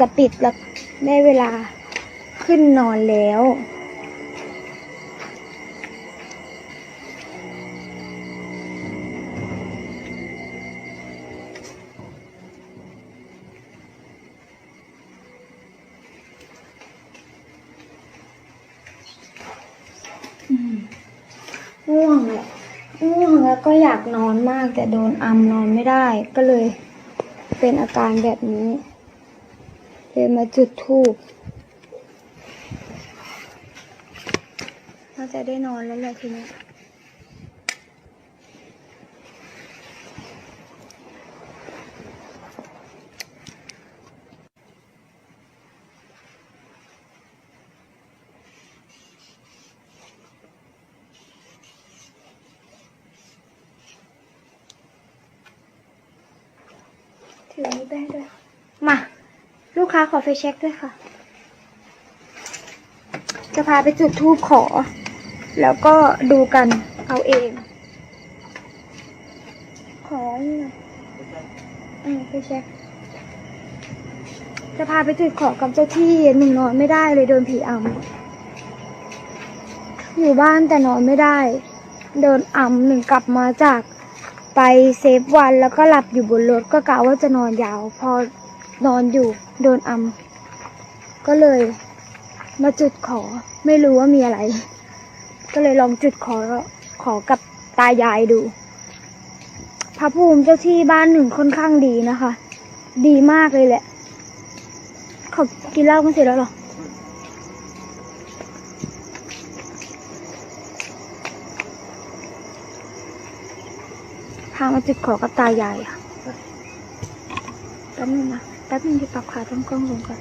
จะปิดแล้วได้เวลาขึ้นนอนแล้ว ง่วงแหละง่วงแล้วก็อยากนอนมากแต่โดนอัมนอนไม่ได้ก็เลยเป็นอาการแบบนี้ ยมาจุดทูบน่าจะได้นอนแล้วแหละทีนี้ ถือนี้ไปให้ด้วย มา ลูก ค้าขอไฟเช็คด้วยค่ะ จะพาไปจุดทูบขอ แล้วก็ดูกันเอาเอง ขอนี่น่อเออไฟเช็คจะพาไปจุดขอกับเจ้าที่หนึ่งนอนไม่ได้เลยโดนผีอำอยู่บ้านแต่นอนไม่ได้ โดนอำหนึ่งกลับมาจากไปเซฟวันแล้วก็หลับอยู่บนรถก็กะว่าจะนอนยาว พอนอนอยู่ โดนอำก็เลยมาจุดขอไม่รู้ว่ามีอะไร ก็เลยลองจุดขอขอกับตายายดู พระภูมิเจ้าที่บ้านหนึ่งค่อนข้างดีนะคะ ดีมากเลยแหละเขากินเหล้ากันเสร็จแล้วหรอพามาจุดขอกับตายายอะแป๊บนึงนะ แป๊บนึงจะปรับขาตั้งกล้องลงก่อน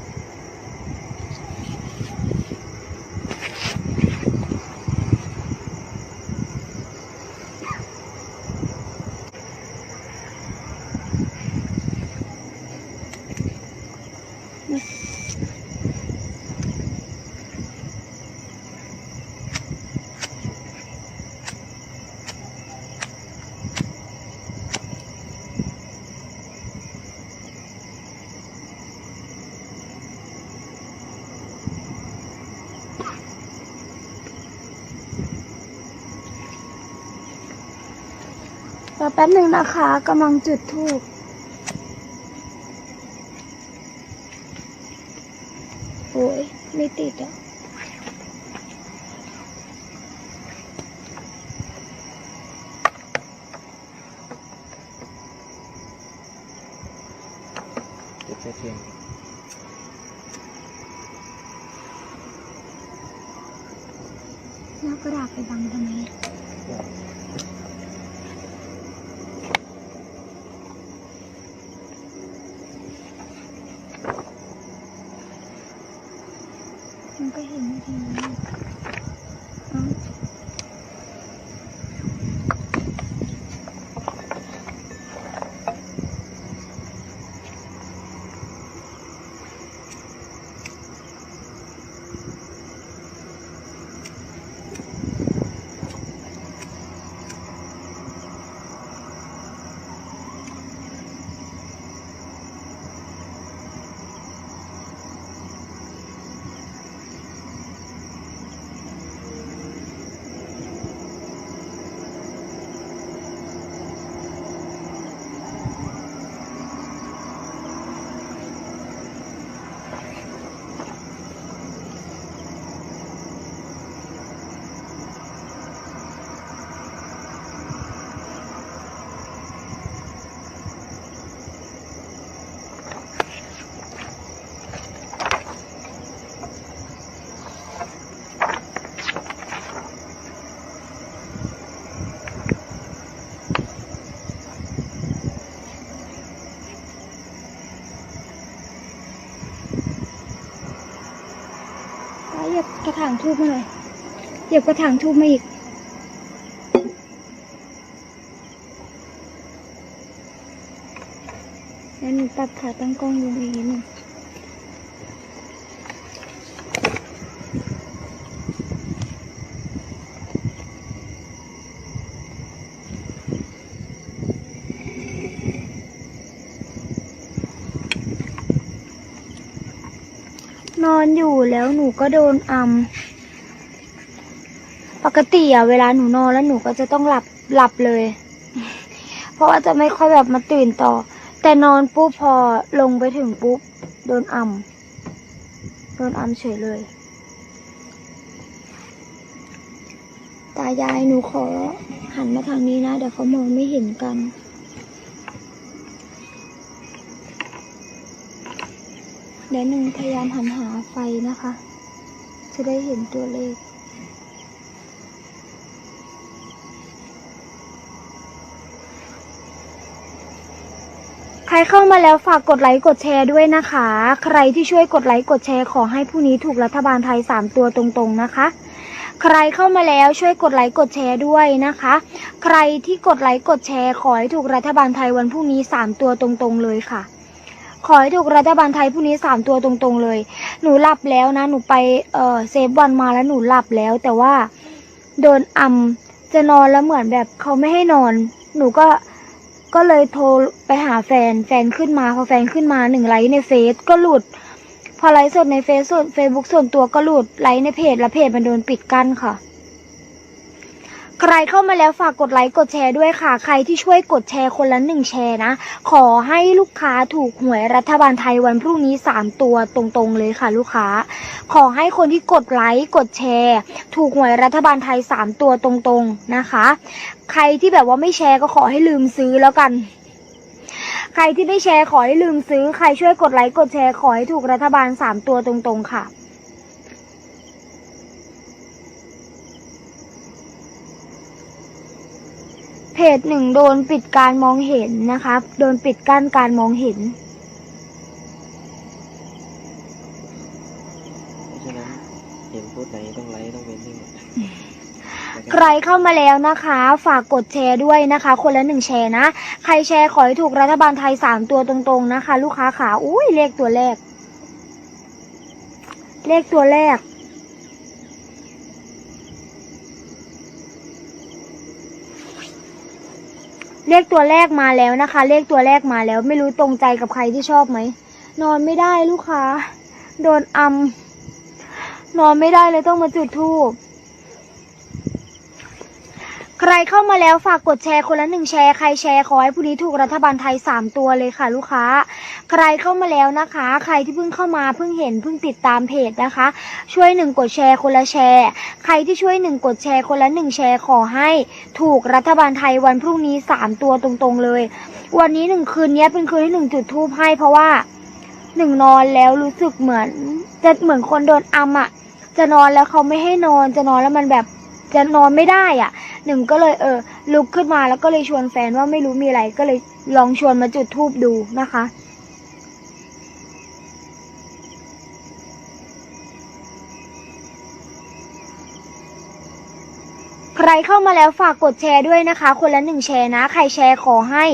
แป๊บหนึ่งนะคะกำลังจุดทูบโอ้ยไม่ติดอะ เก็บใส่เทียน แล้วกระดาษไปบังทำไมมัน ก็เห็นไม่ดี เหยียบกระถางทูบมาหน่อยเหยียบกระถางทูบมาอีก แล้วหนูปรับขาตั้งกล้องลงอีกนิดหนึ่ง แล้วหนูก็โดนอัมปกติอะเวลาหนูนอนแล้วหนูก็จะต้องหลับหลับเลย เพราะว่าจะไม่ค่อยแบบมาตื่นต่อ แต่นอนปุ๊บพอลงไปถึงปุ๊บโดนอัมโดนอัมเฉยเลย ตายายหนูขอหันมาทางนี้นะเดี๋ยวเขามองไม่เห็นกัน เดี๋ยวหนึ่งพยายามหันหาไฟนะคะ จะได้เห็นตัวเลขใครเข้ามาแล้วฝากกดไลค์กดแชร์ด้วยนะคะ ใครที่ช่วยกดไลค์กดแชร์ขอให้ผู้นี้ถูกรัฐบาลไทยสามตัวตรงๆนะคะ ใครเข้ามาแล้วช่วยกดไลค์กดแชร์ด้วยนะคะ ใครที่กดไลค์กดแชร์ขอให้ถูกรัฐบาลไทยวันพรุ่งนี้สามตัวตรงๆเลยค่ะ ขอให้ถูกรัฐบาลไทยพรุ่งนี้สามตัวตรงๆเลย หนูหลับแล้วนะ หนูไปเอ่อเซฟวันมาแล้วหนูหลับแล้ว แต่ว่าโดนอัมจะนอนแล้วเหมือนแบบเขาไม่ให้นอน หนูก็ก็เลยโทรไปหาแฟนแฟนขึ้นมาพอแฟนขึ้นมาหนึ่งไลค์ในเฟซก็หลุด พอไลฟ์สดในเฟซส่วนเฟซบุ๊กส่วนตัวก็หลุดไลค์ในเพจแล้วเพจมันโดนปิดกั้นค่ะ ใครเข้ามาแล้วฝากกดไลค์กดแชร์ด้วยค่ะ ใครที่ช่วยกดแชร์คนละหนึ่งแชร์นะ ขอให้ลูกค้าถูกหวยรัฐบาลไทยวันพรุ่งนี้สามตัวตรงๆเลยค่ะ ลูกค้า ขอให้คนที่กดไลค์กดแชร์ ถูกหวยรัฐบาลไทยสามตัวตรงๆนะคะ ใครที่แบบว่าไม่แชร์ก็ขอให้ลืมซื้อแล้วกันใครที่ไม่แชร์ขอให้ลืมซื้อ ใครช่วยกดไลค์กดแชร์ขอให้ถูกรัฐบาลสามตัวตรงๆค่ะ เพจหนึ่งโดนปิดการมองเห็นนะคะโดนปิดกั้นการมองเห็น เพราะฉะนั้นเห็นโพสต์ไหนต้องไลค์ต้องเว้นให้หมดใครเข้ามาแล้วนะคะ ฝากกดแชร์ด้วยนะคะ คนละหนึ่งแชร์นะ ใครแชร์ขอให้ถูกรัฐบาลไทยสามตัวตรงๆนะคะ ลูกค้าขาอุ้ยเลขตัวแรก เลขตัวแรก เลขตัวแรกมาแล้วนะคะ เลขตัวแรกมาแล้ว ไม่รู้ตรงใจกับใครที่ชอบไหม นอนไม่ได้ลูกค้า โดนอำนอนไม่ได้เลยต้องมาจุดทูป ใครเข้ามาแล้วฝากกดแชร์คนละหนึ่งแชร์ใครแชร์ขอให้ผู้นี้ถูกรัฐบาลไทยสามตัวเลยค่ะ ลูกค้า ใครเข้ามาแล้วนะคะ ใครที่เพิ่งเข้ามาเพิ่งเห็นเพิ่งติดตามเพจนะคะ ช่วยหนึ่งกดแชร์คนละแชร์ ใครที่ช่วยหนึ่งกดแชร์คนละหนึ่งแชร์ขอให้ถูกรัฐบาลไทยวันพรุ่งนี้สามตัวตรงๆเลย วันนี้หนึ่งคืนนี้เป็นคืนที่หนึ่งจุดทูบให้เพราะว่าหนึ่งนอนแล้วรู้สึกเหมือนจะเหมือนคนโดนอัมอะจะนอนแล้วเขาไม่ให้นอนจะนอนแล้วมันแบบจะนอนไม่ได้อะ หนึ่งก็เลยเออลุกขึ้นมาแล้วก็เลยชวนแฟนว่าไม่รู้มีอะไรก็เลยลองชวนมาจุดทูบดูนะคะใครเข้ามาแล้วฝากกดแชร์ด้วยนะคะ คนละหนึ่งแชร์นะ ใครแชร์ขอให้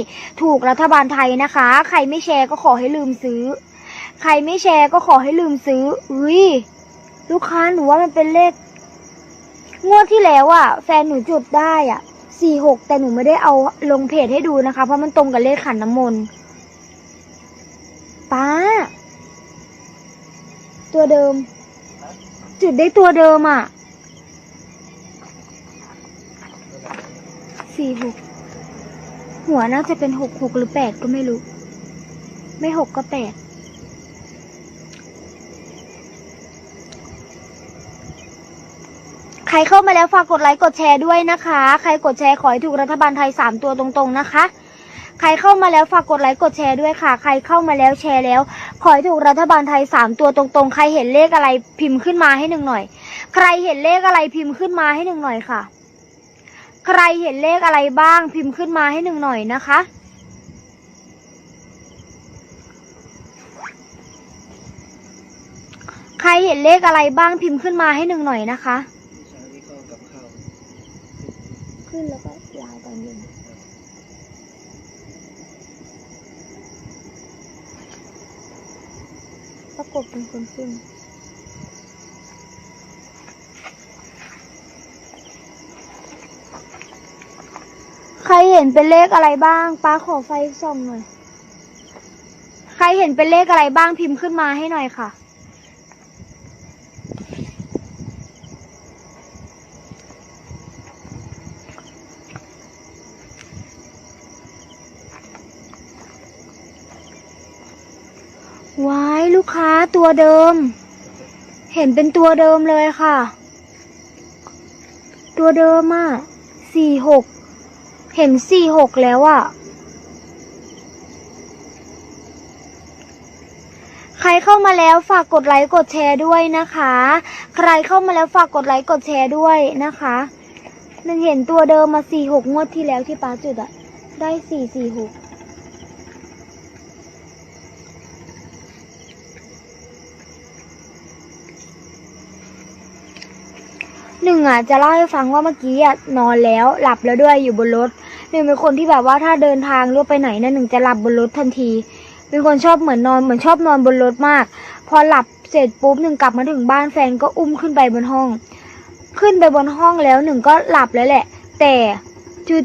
ถูกรัฐบาลไทยนะคะ ใครไม่แชร์ก็ขอให้ลืมซื้อ ใครไม่แชร์ก็ขอให้ลืมซื้ออุ้ยลูกค้าหนูว่ามันเป็นเลข งวดที่แล้วอะ แฟนหนูจุดได้อะสี่หกแต่หนูไม่ได้เอาลงเพจให้ดูนะคะ เพราะมันตรงกับเลขขันน้ำมนต์ป้า ตัวเดิม จุดได้ตัวเดิมอะสี่หกหัวน่าจะเป็นหกหกหรือแปดก็ไม่รู้ ไม่หกก็แปด ใค รเข้ามาแล้วฝากกดไลค์กดแชร์ด้วยนะคะ ใครกดแชร์ขอให้ถูกรัฐบาลไทยสามตัวตรงๆนะคะ ใครเข้ามาแล้วฝากกดไลค์กดแชร์ด้วยค่ะ ใครเข้ามาแล้วแชร์แล้ว ขอให้ถูกรัฐบาลไทยสามตัวตรงๆ ใครเห็นเลขอะไรพิมพ์ขึ้นมาให้หนึ่งหน่อย ใครเห็นเลขอะไรพิมพ์ขึ้นมาให้หนึ่งหน่อยค่ะ ใครเห็นเลขอะไรบ้างพิมพ์ขึ้นมาให้หนึ่งหน่อยนะคะใครเห็นเลขอะไรบ้างพิมพ์ขึ้นมาให้หนึ่งหน่อยนะคะ เช้านี้เข้ากับข้าว ขึ้นแล้วก็ลาวตอนเย็นประกบเป็นคนขึ้นใครเห็นเป็นเลขอะไรบ้างป้าขอไฟส่องหน่อย ใครเห็นเป็นเลขอะไรบ้างพิมพ์ขึ้นมาให้หน่อยค่ะ ว้ายลูกค้า ตัวเดิม เห็นเป็นตัวเดิมเลยค่ะ ตัวเดิมอะสี่หกเห็นสี่หกแล้วอะ ใครเข้ามาแล้วฝากกดไลค์กดแชร์ด้วยนะคะ ใครเข้ามาแล้วฝากกดไลค์กดแชร์ด้วยนะคะนึ่งเห็นตัวเดิมมาสี่หกงวดที่แล้วที่ป้าจุดอะได้สี่สี่หก หนึ่งอะจะเล่าให้ฟังว่าเมื่อกี้อะนอนแล้วหลับแล้วด้วยอยู่บนรถหนึ่งเป็นคนที่แบบว่าถ้าเดินทางหรือไปไหนนะหนึ่งจะหลับบนรถทันที เป็นคนชอบเหมือนนอนเหมือนชอบนอนบนรถมาก พอหลับเสร็จปุ๊บหนึ่งกลับมาถึงบ้านแฟนก็อุ้มขึ้นไปบนห้อง ขึ้นไปบนห้องแล้วหนึ่งก็หลับแล้วแหละ แต่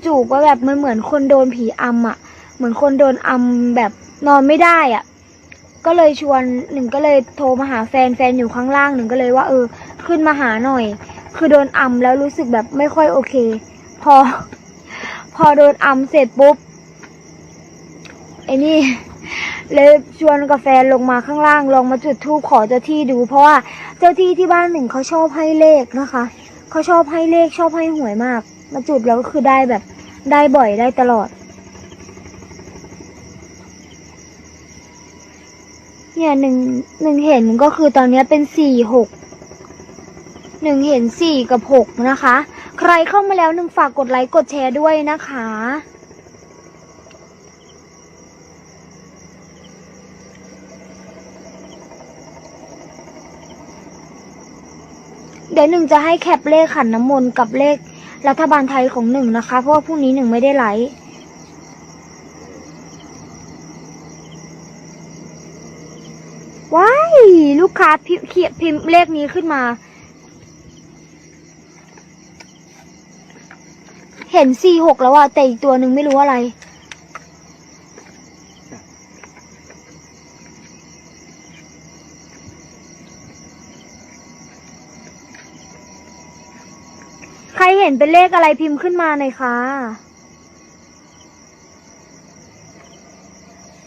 จู่ๆก็แบบมันเหมือนคนโดนผีอำอะ เหมือนคนโดนอำแบบนอนไม่ได้อะก็เลยชวนหนึ่งก็เลยโทรมาหาแฟนแฟนอยู่ข้างล่างหนึ่งก็เลยว่าเออ ขึ้นมาหาหน่อย คือโดนอำแล้วรู้สึกแบบไม่ค่อยโอเค พอ พอโดนอำเสร็จปุ๊บไอ้นี่เลยชวนกาแฟนลงมาข้างล่างลองมาจุดธูปขอเจ้าที่ดู เพราะว่าเจ้าที่ที่บ้านหนึ่งเขาชอบให้เลขนะคะเขาชอบให้เลขชอบให้หวยมาก มาจุดแล้วก็คือได้แบบได้บ่อยได้ตลอด เนี่ยหนึ่งหนึ่งเห็นก็คือตอนนี้เป็นสี่หก หนึ่งเห็นสี่กับหกนะคะ ใครเข้ามาแล้วหนึ่งฝากกดไลค์กดแชร์ด้วยนะคะ เดี๋ยวหนึ่งจะให้แคปเลขขันน้ำมนต์กับเลขรัฐบาลไทยของหนึ่งนะคะ เพราะว่าพรุ่งนี้หนึ่งไม่ได้ไลฟ์ว้ายลูกค้าพิมพ์เขียนพิมพ์เลขนี้ขึ้นมา ห็นสี่หกแล้วอะแต่อีกตัวหนึ่งไม่รู้อะไร ใครเห็นเป็นเลขอะไรพิมพ์ขึ้นมาหน่อยค่ะ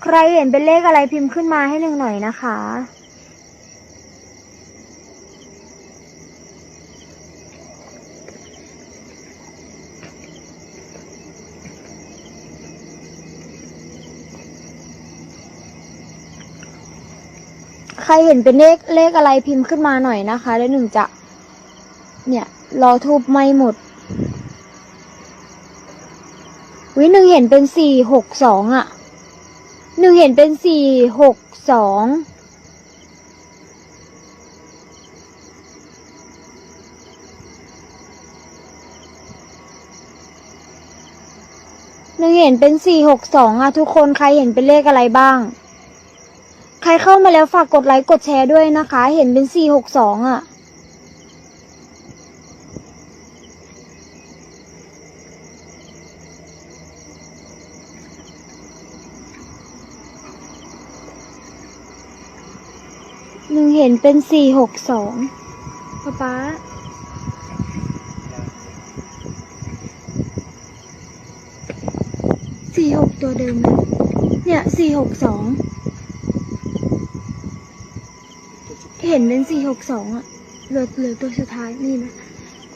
ใครเห็นเป็นเลขอะไรพิมพ์ขึ้นมาให้หนึ่งหน่อยนะคะ รเห็นเป็นเลขเลขอะไรพิมพ์ขึ้นมาหน่อยนะคะ แล้วหนึ่งจะ เนี่ยรอทูบไม่หมด วิหนึ่งเห็นเป็นสี่หกสองอะหนึ่งเห็นเป็นสี่หกสองหนึ่งเห็นเป็นสี่หกสองอะ ทุกคนใครเห็นเป็นเลขอะไรบ้าง ใครเข้ามาแล้วฝากกดไลค์กดแชร์ด้วยนะคะ เห็นเป็นสี่หกสองอะหนึ่งเห็นเป็นสี่หกสองป๊าป๊าสี่หกตัวเดิมเลยเนี่ยสี่หกสอง เห็นเป็นสี่หกสองอะเหลือเหลือตัวสุดท้ายนี่นะ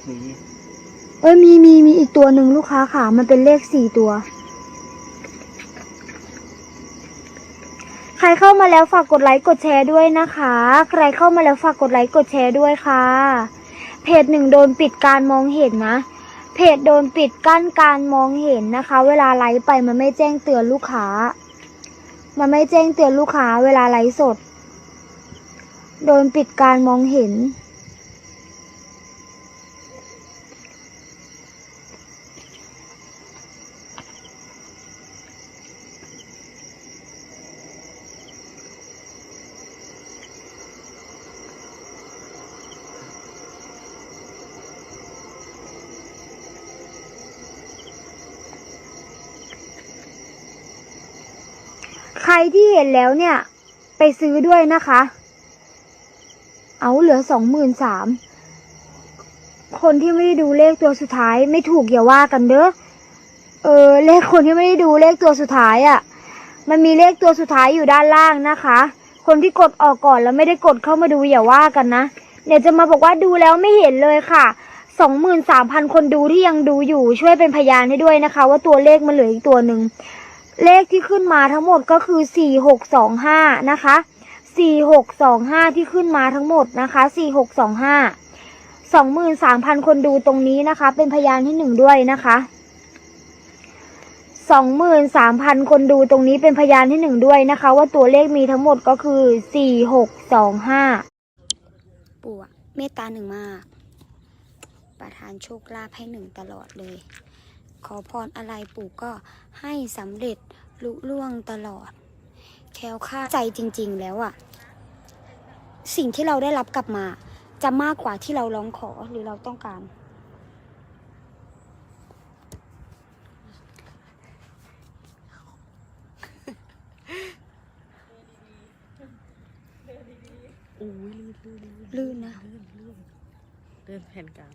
มีเอ้ยมีมีมีอีกตัวหนึ่งลูกค้าค่ะ มันเป็นเลขสี่ตัว ใครเข้ามาแล้วฝากกดไลค์กดแชร์ด้วยนะคะ ใครเข้ามาแล้วฝากกดไลค์กดแชร์ด้วยค่ะ เพจหนึ่งโดนปิดการมองเห็นนะ เพจโดนปิดกั้นการมองเห็นนะคะ เวลาไลฟ์ไปมันไม่แจ้งเตือนลูกค้า มันไม่แจ้งเตือนลูกค้า เวลาไลฟ์สด โดนปิดการมองเห็น ใครที่เห็นแล้วเนี่ย ไปซื้อด้วยนะคะ เอาเหลือสองหมื่นสามคนที่ไม่ได้ดูเลขตัวสุดท้าย ไม่ถูกอย่าว่ากันเด้อเออ เลขคนที่ไม่ได้ดูเลขตัวสุดท้ายอะ่ะ มันมีเลขตัวสุดท้ายอยู่ด้านล่างนะคะ คนที่กดออกก่อนแล้วไม่ได้กดเข้ามาดูอย่าว่ากันนะเดี๋ยวจะมาบอกว่าดูแล้วไม่เห็นเลยค่ะสองหมื่นสามพันคนดูที่ยังดูอยู่ช่วยเป็นพยานให้ด้วยนะคะ ว่าตัวเลขมันเหลืออีกตัวหนึ่งเลขที่ขึ้นมาทั้งหมดก็คือสี่หกสองห้านะคะ สี่หกสองห้าที่ขึ้นมาทั้งหมดนะคะสี่หกสองห้าสองหมื่นสามพันคนดูตรงนี้นะคะ เป็นพยานที่หนึ่งด้วยนะคะสองหมื่นสามพันคนดูตรงนี้เป็นพยานที่หนึ่งด้วยนะคะ ว่าตัวเลขมีทั้งหมดก็คือสี่หกสองห้าปู่อะเมตตาหนึ่งมาก ประทานโชคลาภให้หนึ่งตลอดเลย ขอพรอะไรปู่ก็ให้สำเร็จลุล่วงตลอด แคล้วคลาดใจจริง ๆ แล้วอะ สิ่งที่เราได้รับกลับมา จะมากกว่าที่เราร้องขอหรือเราต้องการ อุ้ยลื่นลื่นลื่นนะ ลื่นลื่นเดินแผ่นกลาง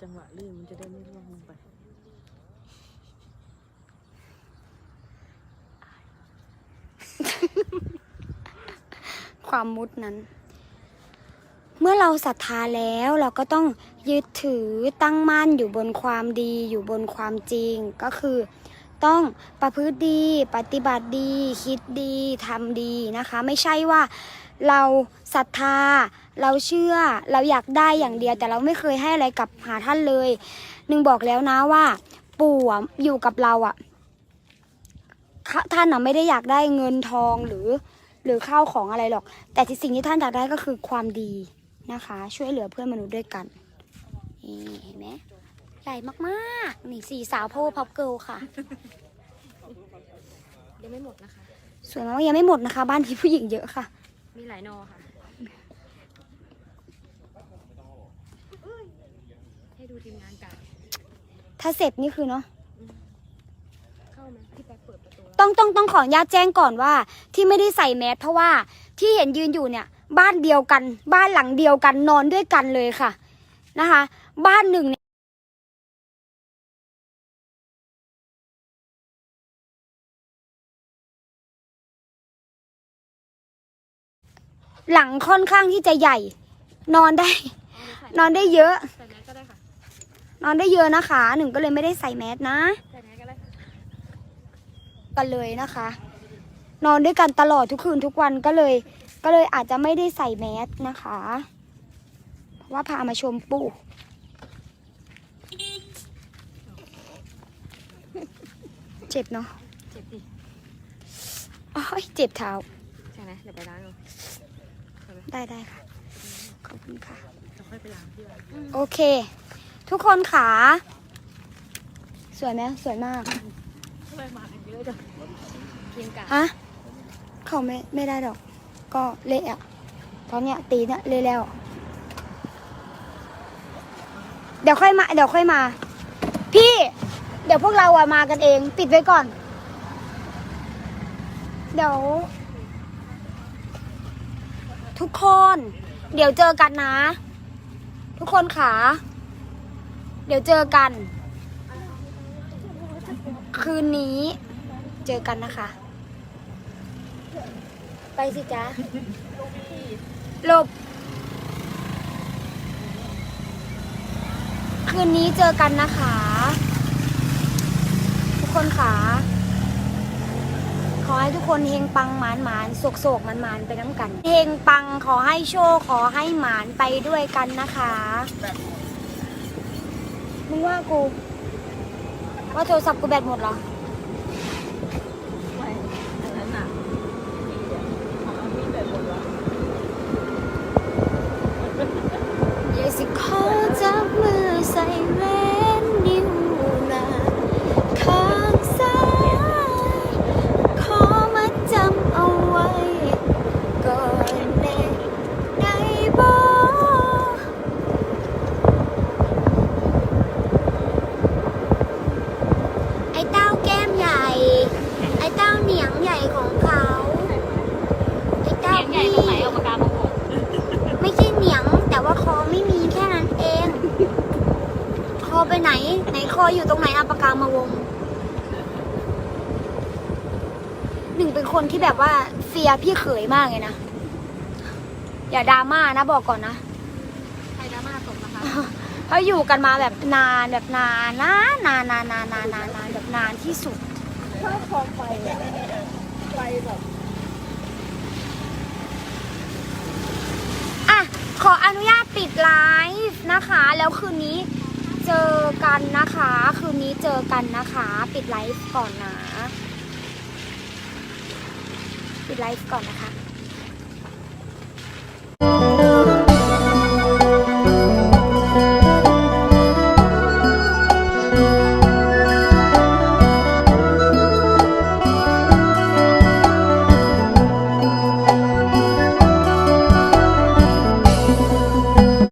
จังหวะลื่นมันจะได้ไม่ร่วงลงไป ความมุดนั้น เมื่อเราศรัทธาแล้วเราก็ต้องยึดถือตั้งมั่นอยู่บนความดีอยู่บนความจริงก็คือ ต้องประพฤติดีปฏิบัติดี คิดดีทำดีนะคะ ไม่ใช่ว่าเราศรัทธา เราเชื่อเราอยากได้อย่างเดียว แต่เราไม่เคยให้อะไรกับหาท่านเลยหนึ่งบอกแล้วนะว่า ปู่อยู่กับเราอะ่ะท่านอะไม่ได้อยากได้เงินทองหรือ หรือข้าวของอะไรหรอก แต่ที่สิ่งที่ท่านอยากได้ก็คือความดีนะคะ ช่วยเหลือเพื่อนมนุษย์ด้วยกันนี่เห็นไหมใหญ่มากๆ นี่สี่สาวโพพับเกิลค่ะยังไม่หมดนะคะสวยมากๆยังไม่หมดนะคะ บ้านที่ผู้หญิงเยอะค่ะ มีหลายนอค่ะ ให้ดูทีมงานกันถ้าเสร็จนี่คือเนาะ เข้าไหมพี่แป๊กเปิดประ ตูแล้วต้องต้องต้องขออนุญาตแจ้งก่อนว่า ที่ไม่ได้ใส่แมสเพราะว่าที่เห็นยืนอยู่เนี่ย บ้านเดียวกัน บ้านหลังเดียวกันนอนด้วยกันเลยค่ะนะคะ บ้านหนึ่งเนี่ยหลังค่อนข้างที่จะใหญ่ นอนได้ นอนได้เยอะใส่แมสก็ได้ค่ะนอนได้เยอะนะคะ หนึ่งก็เลยไม่ได้ใส่แมสนะใส่แมสก็ได้ค่ะ กันเลยนะคะ นอนด้วยกันตลอดทุกคืนทุกวันก็เลย ก็เลยอาจจะไม่ได้ใส่แมสนะคะ เพราะว่าพามาชมปู่เจ็บเนาะเจ็บดิโอ้ยเจ็บเท้าใช่ไหมเดี๋ยวไปล้างเอาได้ได้ค่ะ ขอบคุณค่ะจะค่อยไปล้างที่ร้านโอเค ทุกคนขา สวยไหมสวยมากทำ ไมมากันเยอะจังทีมกะฮะเขาไม่ไม่ได้ดอก ก็เละอะตอนเนี้ยตีเนี่ยเละแล้ว เดี๋ยวค่อยมา เดี๋ยวค่อยมา พี่ เดี๋ยวพวกเราอะมากันเอง ปิดไว้ก่อน เดี๋ยว ทุกคน เดี๋ยวเจอกันนะ ทุกคนขา เดี๋ยวเจอกัน คืนนี้เจอกันนะคะ ไปสิจ๊ะหลบ คืนนี้เจอกันนะคะ ทุกคนค่ะ ขอให้ทุกคนเฮงปังหมานหมานโศกโศกหมานหมานไปน้ำกัน เฮงปังขอให้โชคขอให้หมานไปด้วยกันนะคะ มึงว่ากู ว่าโทรศัพท์กูแบตหมดเหรอ ยร์พี่เขยมากเลยนะ อย่าดราม่านะบอกก่อนนะใครดราม่าตกนะคะเพราะอยู่กันมาแบบนานแบบนานนานนานนานนานนานนานนานแบบนานที่สุดชอบความไฟอะไฟแบบอะขออนุญาตปิดไลฟ์นะคะ แล้วคืนนี้เจอกันนะคะ คืนนี้เจอกันนะคะ ปิดไลฟ์ก่อนนะ ปิดไลฟ์ก่อนนะคะ